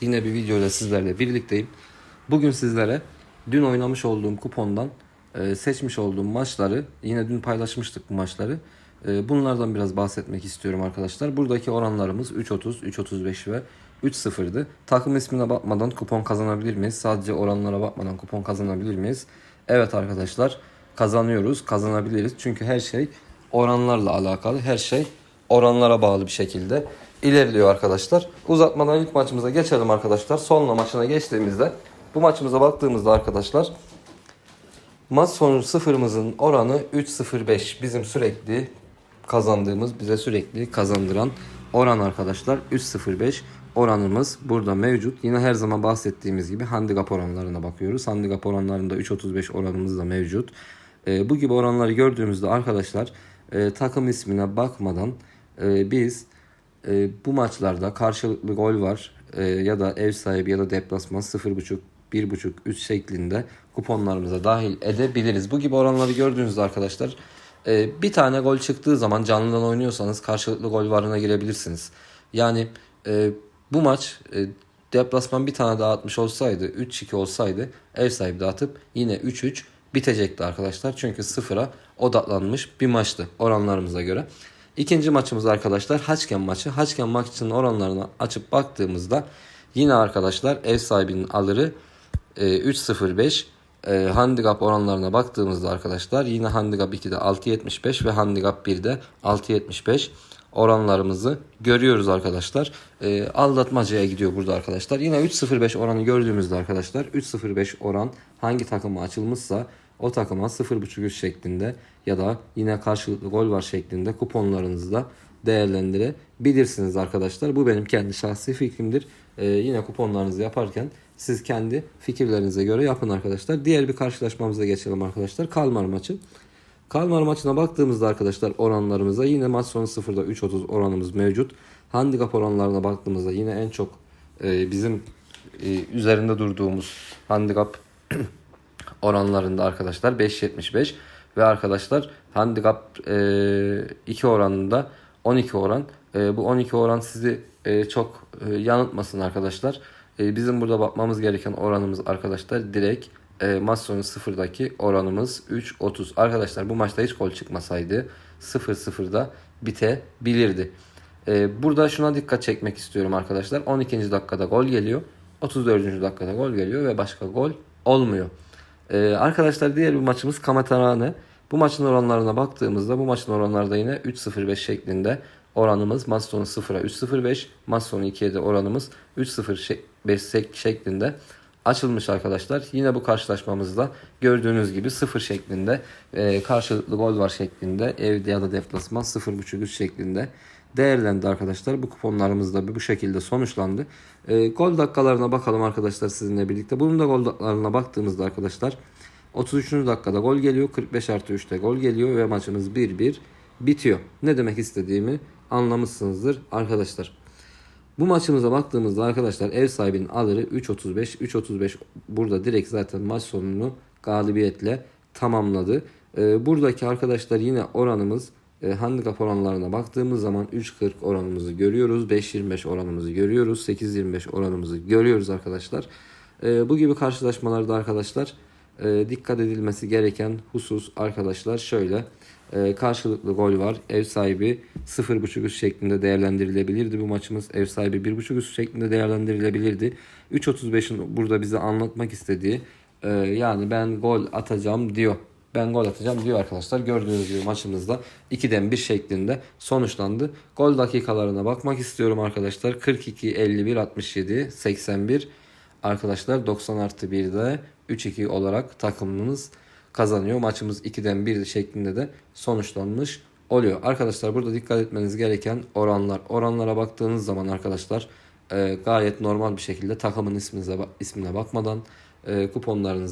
Yine bir video ile sizlerle birlikteyim. Bugün sizlere dün oynamış olduğum kupondan e, seçmiş olduğum maçları, yine dün paylaşmıştık bu maçları. E, bunlardan biraz bahsetmek istiyorum arkadaşlar. Buradaki oranlarımız 3.30, 3.35 ve 3.0'dı. Takım ismine bakmadan kupon kazanabilir miyiz? Sadece oranlara bakmadan kupon kazanabilir miyiz? Evet arkadaşlar kazanıyoruz, kazanabiliriz. Çünkü her şey oranlarla alakalı, her şey oranlara bağlı bir şekilde ilerliyor arkadaşlar. Uzatmadan ilk maçımıza geçelim arkadaşlar. Sonla maçına geçtiğimizde bu maçımıza baktığımızda arkadaşlar maç sonu sıfırımızın oranı 3.05. Bizim sürekli kazandığımız, bize sürekli kazandıran oran arkadaşlar 3.05 oranımız burada mevcut. Yine her zaman bahsettiğimiz gibi handikap oranlarına bakıyoruz. Handikap oranlarında 3.35 oranımız da mevcut. Ee, bu gibi oranları gördüğümüzde arkadaşlar e, takım ismine bakmadan e, biz e, bu maçlarda karşılıklı gol var e, ya da ev sahibi ya da deplasman 0.5 1.5 3 şeklinde kuponlarımıza dahil edebiliriz. Bu gibi oranları gördüğünüzde arkadaşlar e, bir tane gol çıktığı zaman canlıdan oynuyorsanız karşılıklı gol varına girebilirsiniz. Yani e, bu maç e, deplasman bir tane daha atmış olsaydı 3-2 olsaydı ev sahibi de atıp yine 3-3 bitecekti arkadaşlar. Çünkü sıfıra odaklanmış bir maçtı oranlarımıza göre. İkinci maçımız arkadaşlar Haçken maçı. Haçken maçının oranlarını açıp baktığımızda yine arkadaşlar ev sahibinin alırı e, 3.05 e, handikap oranlarına baktığımızda arkadaşlar yine handikap 2'de 6.75 ve handikap 1'de 6.75 oranlarımızı görüyoruz arkadaşlar. E, aldatmacaya gidiyor burada arkadaşlar. Yine 3.05 oranı gördüğümüzde arkadaşlar 3.05 oran hangi takıma açılmışsa o takıma 0.5 üst şeklinde ya da yine karşılıklı gol var şeklinde kuponlarınızı da değerlendirebilirsiniz arkadaşlar. Bu benim kendi şahsi fikrimdir. Ee, yine kuponlarınızı yaparken siz kendi fikirlerinize göre yapın arkadaşlar. Diğer bir karşılaşmamıza geçelim arkadaşlar. Kalmar maçı. Kalmar maçına baktığımızda arkadaşlar oranlarımıza yine maç sonu 0'da 3.30 oranımız mevcut. Handikap oranlarına baktığımızda yine en çok e, bizim e, üzerinde durduğumuz handikap oranlarında arkadaşlar 5.75 ve arkadaşlar handikap e, 2 oranında 12 oran. E, bu 12 oran sizi e, çok e, yanıltmasın arkadaşlar. E, bizim burada bakmamız gereken oranımız arkadaşlar direkt e, maç sonu sıfırdaki oranımız 3.30. Arkadaşlar bu maçta hiç gol çıkmasaydı 0-0'da bitebilirdi. E, burada şuna dikkat çekmek istiyorum arkadaşlar. 12. dakikada gol geliyor. 34. dakikada gol geliyor ve başka gol olmuyor. Ee, arkadaşlar diğer bir maçımız Kamatarane. Bu maçın oranlarına baktığımızda bu maçın oranları da yine 3.05 şeklinde oranımız maç sonu 0'a 3.05 maç sonu 2'ye de oranımız 3.05 şeklinde açılmış arkadaşlar. Yine bu karşılaşmamızda gördüğünüz gibi 0 şeklinde e, karşılıklı gol var şeklinde evde ya da deplasman 0.5 üst şeklinde değerlendi arkadaşlar. Bu kuponlarımız da bu şekilde sonuçlandı. E, gol dakikalarına bakalım arkadaşlar sizinle birlikte. Bunun da gol dakikalarına baktığımızda arkadaşlar 33. dakikada gol geliyor. 45 artı 3'te gol geliyor ve maçımız 1-1 bitiyor. Ne demek istediğimi anlamışsınızdır arkadaşlar. Bu maçımıza baktığımızda arkadaşlar ev sahibinin alırı 3.35. 3.35 burada direkt zaten maç sonunu galibiyetle tamamladı. Ee, buradaki arkadaşlar yine oranımız e, handikap oranlarına baktığımız zaman 3.40 oranımızı görüyoruz. 5.25 oranımızı görüyoruz. 8.25 oranımızı görüyoruz arkadaşlar. E, bu gibi karşılaşmalarda arkadaşlar e, dikkat edilmesi gereken husus arkadaşlar şöyle. E, karşılıklı gol var. Ev sahibi 0.5 üst şeklinde değerlendirilebilirdi bu maçımız. Ev sahibi 1.5 üst şeklinde değerlendirilebilirdi. 3.35'in burada bize anlatmak istediği e, yani ben gol atacağım diyor ben gol atacağım diyor arkadaşlar. Gördüğünüz gibi maçımızda 2'den 1 şeklinde sonuçlandı. Gol dakikalarına bakmak istiyorum arkadaşlar. 42, 51, 67, 81 arkadaşlar 90 artı 1'de 3-2 olarak takımımız kazanıyor. Maçımız 2'den 1 şeklinde de sonuçlanmış oluyor. Arkadaşlar burada dikkat etmeniz gereken oranlar. Oranlara baktığınız zaman arkadaşlar e, gayet normal bir şekilde takımın isminize, ismine bakmadan e, kuponlarınızı